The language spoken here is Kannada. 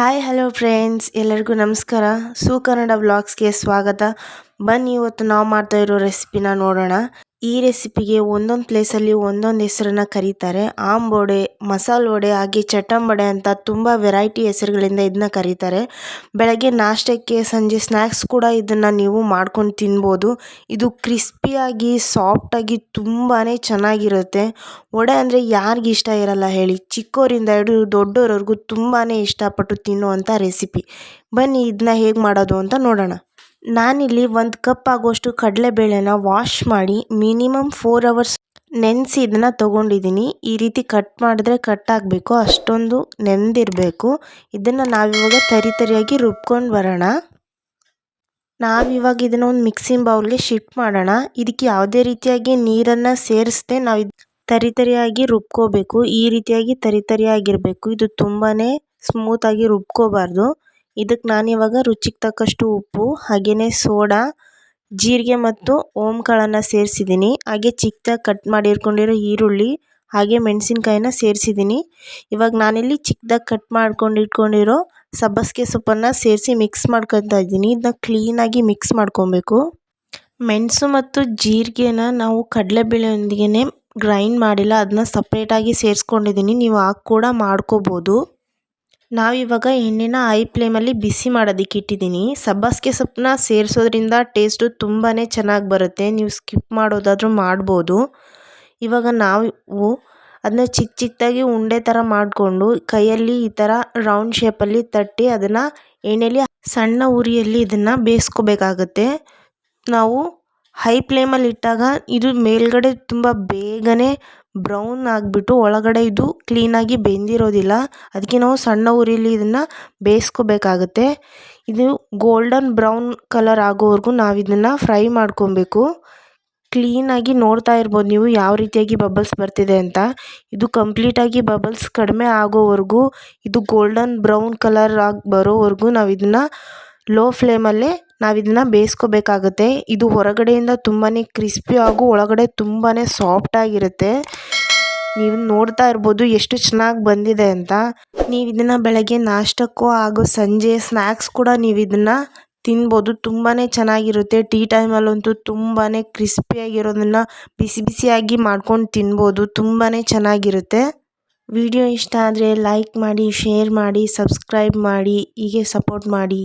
ಹಾಯ್ ಹಲೋ ಫ್ರೆಂಡ್ಸ್ ಎಲ್ಲರಿಗೂ ನಮಸ್ಕಾರ. ಸು ಕನ್ನಡ ಬ್ಲಾಗ್ಸ್ಗೆ ಸ್ವಾಗತ. ಬನ್ನಿ, ಇವತ್ತು ನಾವು ಮಾಡ್ತಾ ಇರೋ ರೆಸಿಪಿನ ನೋಡೋಣ. ಈ ರೆಸಿಪಿಗೆ ಒಂದೊಂದು ಪ್ಲೇಸಲ್ಲಿ ಒಂದೊಂದು ಹೆಸರನ್ನ ಕರೀತಾರೆ. ಆಂಬೋಡೆ ಮಸಾಲ ವಡೆ, ಹಾಗೆ ಚಟ್ಟಂಬಡೆ ಅಂತ ತುಂಬ ವೆರೈಟಿ ಹೆಸರುಗಳಿಂದ ಇದನ್ನ ಕರೀತಾರೆ. ಬೆಳಗ್ಗೆ ನಾಷ್ಟಕ್ಕೆ ಸಂಜೆ ಸ್ನ್ಯಾಕ್ಸ್ ಕೂಡ ಇದನ್ನು ನೀವು ಮಾಡ್ಕೊಂಡು ತಿನ್ಬೋದು. ಇದು ಕ್ರಿಸ್ಪಿಯಾಗಿ ಸಾಫ್ಟಾಗಿ ತುಂಬಾ ಚೆನ್ನಾಗಿರುತ್ತೆ. ವಡೆ ಅಂದರೆ ಯಾರಿಗೆ ಇಷ್ಟ ಇರಲ್ಲ ಹೇಳಿ. ಚಿಕ್ಕವರಿಂದ ಹಿಡಿದು ದೊಡ್ಡೋರವ್ರಿಗೂ ತುಂಬಾ ಇಷ್ಟಪಟ್ಟು ತಿನ್ನುವಂಥ ರೆಸಿಪಿ. ಬನ್ನಿ ಇದನ್ನ ಹೇಗೆ ಮಾಡೋದು ಅಂತ ನೋಡೋಣ. ನಾನಿಲ್ಲಿ ಒಂದು ಕಪ್ ಆಗೋಷ್ಟು ಕಡಲೆಬೇಳೆನ ವಾಶ್ ಮಾಡಿ ಮಿನಿಮಮ್ ಫೋರ್ ಅವರ್ಸ್ ನೆನೆಸಿ ಇದನ್ನು ತೊಗೊಂಡಿದ್ದೀನಿ ಈ ರೀತಿ ಕಟ್ ಮಾಡಿದ್ರೆ ಕಟ್ ಆಗಬೇಕು, ಅಷ್ಟೊಂದು ನೆಂದಿರಬೇಕು ಇದನ್ನು ನಾವಿವಾಗ ತರಿ ತರಿಯಾಗಿ ರುಬ್ಕೊಂಡು ಬರೋಣ. ನಾವಿವಾಗ ಇದನ್ನು ಒಂದು ಮಿಕ್ಸಿಂಗ್ ಬೌಲ್ಗೆ ಶಿಫ್ಟ್ ಮಾಡೋಣ. ಇದಕ್ಕೆ ಯಾವುದೇ ರೀತಿಯಾಗಿ ನೀರನ್ನು ಸೇರಿಸದೆ ನಾವು ಇದು ತರಿ ತರಿಯಾಗಿ ರುಬ್ಕೋಬೇಕು. ಈ ರೀತಿಯಾಗಿ ತರಿ ತರಿಯಾಗಿರಬೇಕು. ಇದು ತುಂಬಾ ಸ್ಮೂತಾಗಿ ರುಬ್ಕೋಬಾರ್ದು. ಇದಕ್ಕೆ ನಾನಿವಾಗ ರುಚಿಗೆ ತಕ್ಕಷ್ಟು ಉಪ್ಪು ಹಾಗೆಯೇ ಸೋಡಾ, ಜೀರಿಗೆ ಮತ್ತು ಓಂಕಾಳನ್ನು ಸೇರಿಸಿದ್ದೀನಿ ಹಾಗೆ ಚಿಕ್ಕದಾಗಿ ಕಟ್ ಮಾಡಿ ಇಟ್ಕೊಂಡಿರೋ ಈರುಳ್ಳಿ, ಹಾಗೆ ಮೆಣಸಿನ್ಕಾಯಿನ ಸೇರಿಸಿದ್ದೀನಿ ಇವಾಗ ನಾನಿಲ್ಲಿ ಚಿಕ್ಕದಾಗಿ ಕಟ್ ಮಾಡ್ಕೊಂಡು ಇಟ್ಕೊಂಡಿರೋ ಸಬ್ಬಸಿಗೆ ಸೊಪ್ಪನ್ನು ಸೇರಿಸಿ ಮಿಕ್ಸ್ ಮಾಡ್ಕೊತಾ ಇದ್ದೀನಿ. ಇದನ್ನ ಕ್ಲೀನಾಗಿ ಮಿಕ್ಸ್ ಮಾಡ್ಕೊಬೇಕು. ಮೆಣಸು ಮತ್ತು ಜೀರಿಗೆನ ನಾವು ಕಡಲೆಬೇಳೆಯೊಂದಿಗೆ ಗ್ರೈಂಡ್ ಮಾಡಿಲ್ಲ ಅದನ್ನ ಸಪ್ರೇಟಾಗಿ ಸೇರಿಸ್ಕೊಂಡಿದ್ದೀನಿ ನೀವು ಹಾಕಿ ಕೂಡ ಮಾಡ್ಕೋಬೋದು. ನಾವಿವಾಗ ಎಣ್ಣೆನ ಐ ಫ್ಲೇಮಲ್ಲಿ ಬಿಸಿ ಮಾಡೋದಕ್ಕೆ ಇಟ್ಟಿದ್ದೀನಿ. ಸಬ್ಬಸಿಗೆ ಸೊಪ್ಪನ್ನ ಸೇರಿಸೋದ್ರಿಂದ ಟೇಸ್ಟು ತುಂಬಾ ಚೆನ್ನಾಗಿ ಬರುತ್ತೆ. ನೀವು ಸ್ಕಿಪ್ ಮಾಡೋದಾದರೂ ಮಾಡ್ಬೋದು. ಇವಾಗ ನಾವು ಅದನ್ನ ಚಿಕ್ಕ ಚಿಕ್ಕದಾಗಿ ಉಂಡೆ ಥರ ಮಾಡಿಕೊಂಡು ಕೈಯಲ್ಲಿ ಈ ಥರ ರೌಂಡ್ ಶೇಪಲ್ಲಿ ತಟ್ಟಿ ಅದನ್ನು ಎಣ್ಣೆಲಿ ಸಣ್ಣ ಉರಿಯಲ್ಲಿ ಇದನ್ನು ಬೇಯಿಸ್ಕೋಬೇಕಾಗತ್ತೆ. ನಾವು ಹೈ ಫ್ಲೇಮಲ್ಲಿ ಇಟ್ಟಾಗ ಇದು ಮೇಲ್ಗಡೆ ತುಂಬ ಬೇಗನೆ ಬ್ರೌನ್ ಆಗಿಬಿಟ್ಟು ಒಳಗಡೆ ಇದು ಕ್ಲೀನಾಗಿ ಬೆಂದಿರೋದಿಲ್ಲ. ಅದಕ್ಕೆ ನಾವು ಸಣ್ಣ ಉರಿಲಿ ಇದನ್ನು ಬೇಯಿಸ್ಕೋಬೇಕಾಗತ್ತೆ. ಇದು ಗೋಲ್ಡನ್ ಬ್ರೌನ್ ಕಲರ್ ಆಗೋವರೆಗೂ ನಾವು ಇದನ್ನು ಫ್ರೈ ಮಾಡ್ಕೊಬೇಕು. ಕ್ಲೀನಾಗಿ ನೋಡ್ತಾ ಇರ್ಬೋದು ನೀವು ಯಾವ ರೀತಿಯಾಗಿ ಬಬಲ್ಸ್ ಬರ್ತಿದೆ ಅಂತ. ಇದು ಕಂಪ್ಲೀಟಾಗಿ ಬಬಲ್ಸ್ ಕಡಿಮೆ ಆಗೋವರೆಗೂ, ಇದು ಗೋಲ್ಡನ್ ಬ್ರೌನ್ ಕಲರ್ ಆಗಿ ಬರೋವರೆಗೂ ನಾವು ಇದನ್ನು ಲೋ ಫ್ಲೇಮಲ್ಲೇ ನಾವು ಬೇಯಿಸ್ಕೋಬೇಕಾಗುತ್ತೆ. ಇದು ಹೊರಗಡೆಯಿಂದ ತುಂಬಾ ಕ್ರಿಸ್ಪಿ ಹಾಗೂ ಒಳಗಡೆ ತುಂಬಾ ಸಾಫ್ಟಾಗಿರುತ್ತೆ ನೀವು ನೋಡ್ತಾ ಇರ್ಬೋದು ಎಷ್ಟು ಚೆನ್ನಾಗಿ ಬಂದಿದೆ ಅಂತ. ನೀವು ಇದನ್ನು ಬೆಳಗ್ಗೆ ನಾಷ್ಟಕ್ಕೂ ಹಾಗೂ ಸಂಜೆ ಸ್ನ್ಯಾಕ್ಸ್ ಕೂಡ ನೀವು ಇದನ್ನು ತಿನ್ಬೋದು. ತುಂಬಾ ಚೆನ್ನಾಗಿರುತ್ತೆ. ಟೀ ಟೈಮಲ್ಲಂತೂ ತುಂಬಾ ಕ್ರಿಸ್ಪಿಯಾಗಿರೋದನ್ನು ಬಿಸಿ ಬಿಸಿಯಾಗಿ ಮಾಡ್ಕೊಂಡು ತಿನ್ಬೋದು. ತುಂಬಾ ಚೆನ್ನಾಗಿರುತ್ತೆ. ವಿಡಿಯೋ ಇಷ್ಟ ಆದರೆ ಲೈಕ್ ಮಾಡಿ, ಶೇರ್ ಮಾಡಿ, ಸಬ್ಸ್ಕ್ರೈಬ್ ಮಾಡಿ, ಹೀಗೆ ಸಪೋರ್ಟ್ ಮಾಡಿ.